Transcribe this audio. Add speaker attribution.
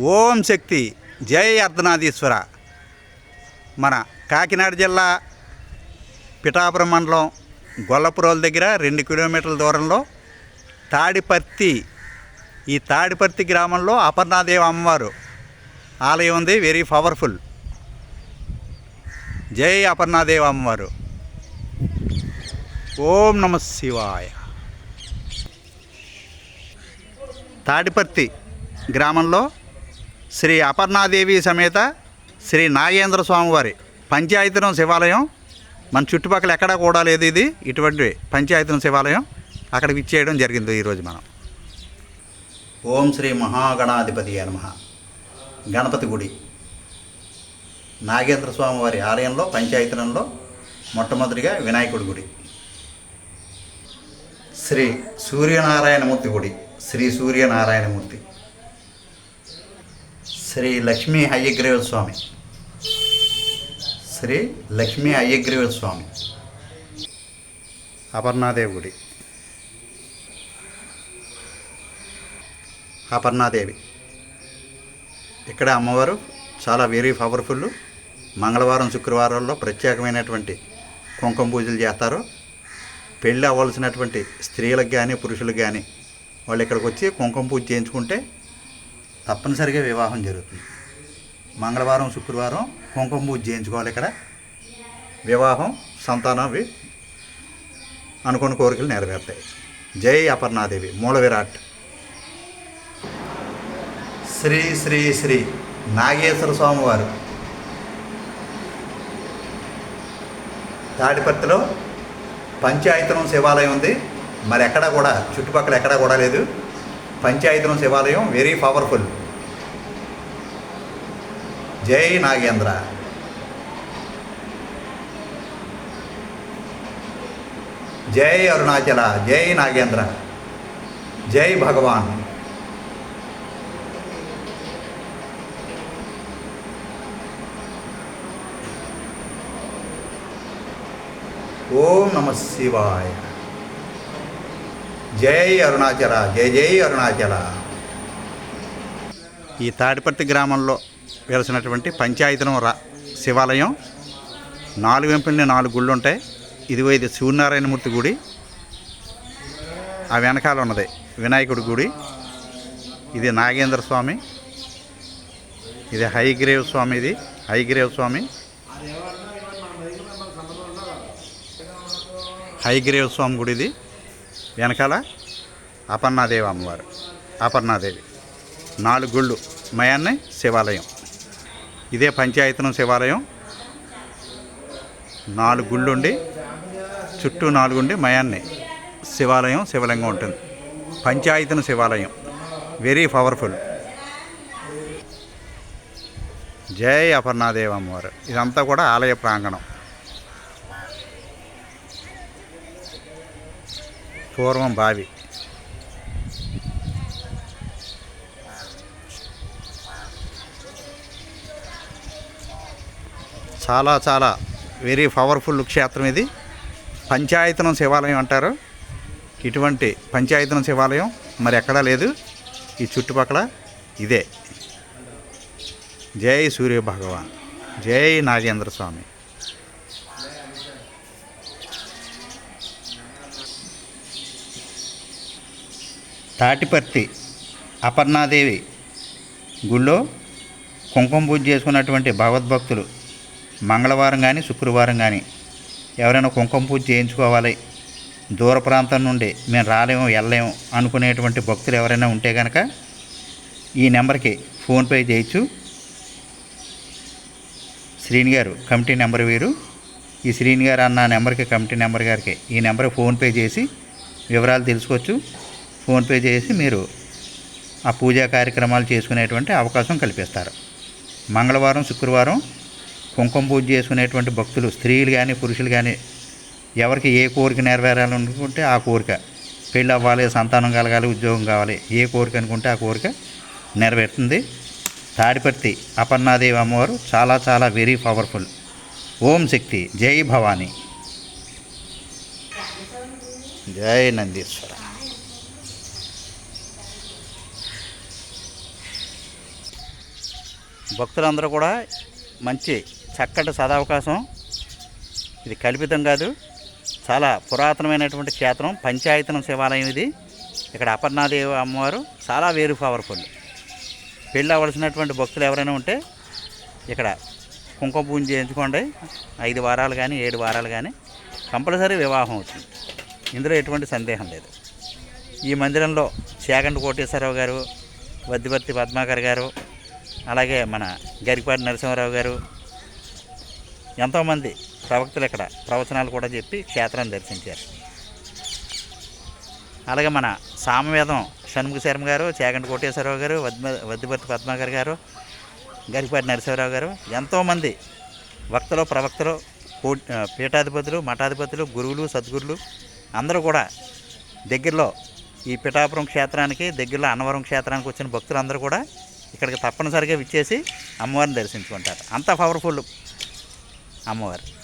Speaker 1: ఓం శక్తి. జై అర్ధనాథీశ్వర మన కాకినాడ జిల్లా పిఠాపురం మండలం గొల్లపురోల దగ్గర రెండు కిలోమీటర్ల దూరంలో తాడిపర్తి ఈ తాడిపర్తి గ్రామంలో అపర్ణాదేవి అమ్మవారు ఆలయం ఉంది. Very powerful. జై అపర్ణాదేవి అమ్మవారు. ఓం నమ శివాయ. తాడిపర్తి గ్రామంలో శ్రీ అపర్ణాదేవి సమేత శ్రీ నాగేంద్ర స్వామివారి పంచాయతనం శివాలయం. మన చుట్టుపక్కల ఎక్కడా కూడా లేదు ఇది. ఇటువంటి పంచాయతనం శివాలయం అక్కడికి ఇచ్చేయడం జరిగింది ఈరోజు మనం. ఓం శ్రీ మహాగణాధిపతి నమ. గణపతి గుడి. నాగేంద్ర స్వామివారి ఆలయంలో పంచాయతీనంలో మొట్టమొదటిగా వినాయకుడి గుడి. శ్రీ సూర్యనారాయణమూర్తి గుడి. శ్రీ సూర్యనారాయణమూర్తి. శ్రీ లక్ష్మీ అయ్యగ్రీవ స్వామి. శ్రీ లక్ష్మీ అయ్యగ్రీవ స్వామి. అపర్ణాదేవి గుడి అపర్ణాదేవి. ఇక్కడ అమ్మవారు చాలా వెరీ పవర్ఫుల్. మంగళవారం శుక్రవారాల్లో ప్రత్యేకమైనటువంటి కుంకుమ పూజలు చేస్తారు. పెళ్ళి అవ్వాల్సినటువంటి స్త్రీలకు కానీ పురుషులకు కానీ వాళ్ళు ఇక్కడికి వచ్చి కుంకుమ పూజ చేయించుకుంటే తప్పనిసరిగా వివాహం జరుగుతుంది. మంగళవారం శుక్రవారం కుంకుమ పూజ చేయించుకోవాలి ఇక్కడ. వివాహం సంతానం అవి అనుకున్న కోరికలు నెరవేరుతాయి. జై అపర్ణాదేవి మూల విరాట్. శ్రీ శ్రీ శ్రీ నాగేశ్వర స్వామివారు తాడిపత్రిలో పంచాయతనం శివాలయం ఉంది. మరి ఎక్కడ కూడా చుట్టుపక్కల ఎక్కడ కూడా లేదు. పంచాయతనం శివాలయం వెరీ పవర్ఫుల్ జై నాగేంద్ర జై అరుణాచల జై నాగేంద్ర జై భగవాన్ ఓం నమ శివాయ జై అరుణాచల జై జై అరుణాచల. ఈ తాడిపర్తి గ్రామంలో వెలిసినటువంటి పంచాయతనం రా శివాలయం. నాలుగు వెంపల్ని నాలుగు గుళ్ళు ఉంటాయి ఇదిగో ఇది సూర్యనారాయణమూర్తి గుడి. ఆ వెనకాల ఉన్నది వినాయకుడి గుడి. ఇది నాగేంద్ర స్వామి. ఇది హైగ్రేవ్ స్వామి ఇది హైగ్రేవ్ స్వామి. హైగ్రేవ్ స్వామి గుడి ఇది వెనకాల అపర్ణాదేవి అమ్మవారు. అపర్ణాదేవి. నాలుగు గుళ్ళు. మయాన్ని శివాలయం. ఇదే పంచాయతనం శివాలయం. నాలుగు గుళ్ళు ఉండి చుట్టూ నాలుగు ఉండి మయాన్ని శివాలయం శివలింగం ఉంటుంది. పంచాయతన శివాలయం. Very powerful. జై అపర్ణాదేవి అమ్మవారు. ఇదంతా కూడా ఆలయ ప్రాంగణం. పూర్వం బావి. చాలా చాలా వెరీ పవర్ఫుల్ క్షేత్రం ఇది. పంచాయతనం శివాలయం అంటారు. ఇటువంటి పంచాయతనం శివాలయం మరి ఎక్కడా లేదు. ఈ చుట్టుపక్కల ఇదే. జై సూర్య భగవాన్ జై నాగేంద్ర స్వామి. తాటిపర్తి అపర్ణాదేవి గుళ్ళో కుంకుమ పూజ చేసుకున్నటువంటి భగవద్భక్తులు మంగళవారం కానీ శుక్రవారం కానీ ఎవరైనా కుంకుమ పూజ చేయించుకోవాలి. దూర ప్రాంతం నుండి మేము రాలేము వెళ్ళలేము అనుకునేటువంటి భక్తులు ఎవరైనా ఉంటే కనుక ఈ నెంబర్కి ఫోన్పే చేయొచ్చు. శ్రీని గారు కమిటీ నెంబర్ వీరు. ఈ శ్రీని గారు అన్న నెంబర్కి కమిటీ నెంబర్ గారికి ఈ నెంబర్కి ఫోన్పే చేసి వివరాలు తెలుసుకోవచ్చు. ఫోన్పే చేసి మీరు ఆ పూజా కార్యక్రమాలు చేసుకునేటువంటి అవకాశం కల్పిస్తారు. మంగళవారం శుక్రవారం కుంకుమ పూజ చేసుకునేటువంటి భక్తులు స్త్రీలు కానీ పురుషులు కానీ ఎవరికి ఏ కోరిక నెరవేరాలనుకుంటే ఆ కోరిక. పెళ్ళి అవ్వాలి సంతానం కలగాలి ఉద్యోగం కావాలి ఏ కోరిక అనుకుంటే ఆ కోరిక నెరవేరుతుంది. తాడిపర్తి అపర్ణాదేవి అమ్మవారు చాలా చాలా వెరీ పవర్ఫుల్. ఓం శక్తి జై భవానీ. జై నందీశ్వర. భక్తులందరూ కూడా మంచి చక్కటి సదవకాశం. ఇది కల్పితం కాదు. చాలా పురాతనమైనటువంటి క్షేత్రం పంచాయతనం శివాలయం ఇది. ఇక్కడ అపర్ణాదేవి అమ్మవారు చాలా వేరు పవర్ఫుల్ పెళ్ళి అవ్వాల్సినటువంటి భక్తులు ఎవరైనా ఉంటే ఇక్కడ కుంకుమ పూజ చేయించుకోండి. ఐదు వారాలు కానీ ఏడు వారాలు కానీ కంపల్సరీ వివాహం అవుతుంది. ఇందులో ఎటువంటి సందేహం లేదు. ఈ మందిరంలో చేగంటి కోటేశ్వరరావు గారు వద్దిపర్తి పద్మాకర్ గారు అలాగే మన గరిపాటి నరసింహారావు గారు ఎంతోమంది ప్రవక్తలు ఇక్కడ ప్రవచనాలు కూడా చెప్పి క్షేత్రాన్ని దర్శించారు. అలాగే మన సామవేదం షణ్ముఖ శర్మ గారు చేగంటి కోటేశ్వరరావు గారు వద్మ వద్దిపర్తి పద్మాకర్ గారు గరిపాటి నరసింహారావు గారు ఎంతోమంది వక్తలు ప్రవక్తలు కో పీఠాధిపతులు మఠాధిపతులు గురువులు సద్గురులు అందరూ కూడా దగ్గరలో ఈ పిఠాపురం క్షేత్రానికి దగ్గరలో అన్నవరం క్షేత్రానికి వచ్చిన భక్తులందరూ కూడా ఇక్కడికి తప్పనిసరిగా విచ్చేసి అమ్మవారిని దర్శించుకుంటారు. అంత పవర్ఫుల్ అమ్మవారు.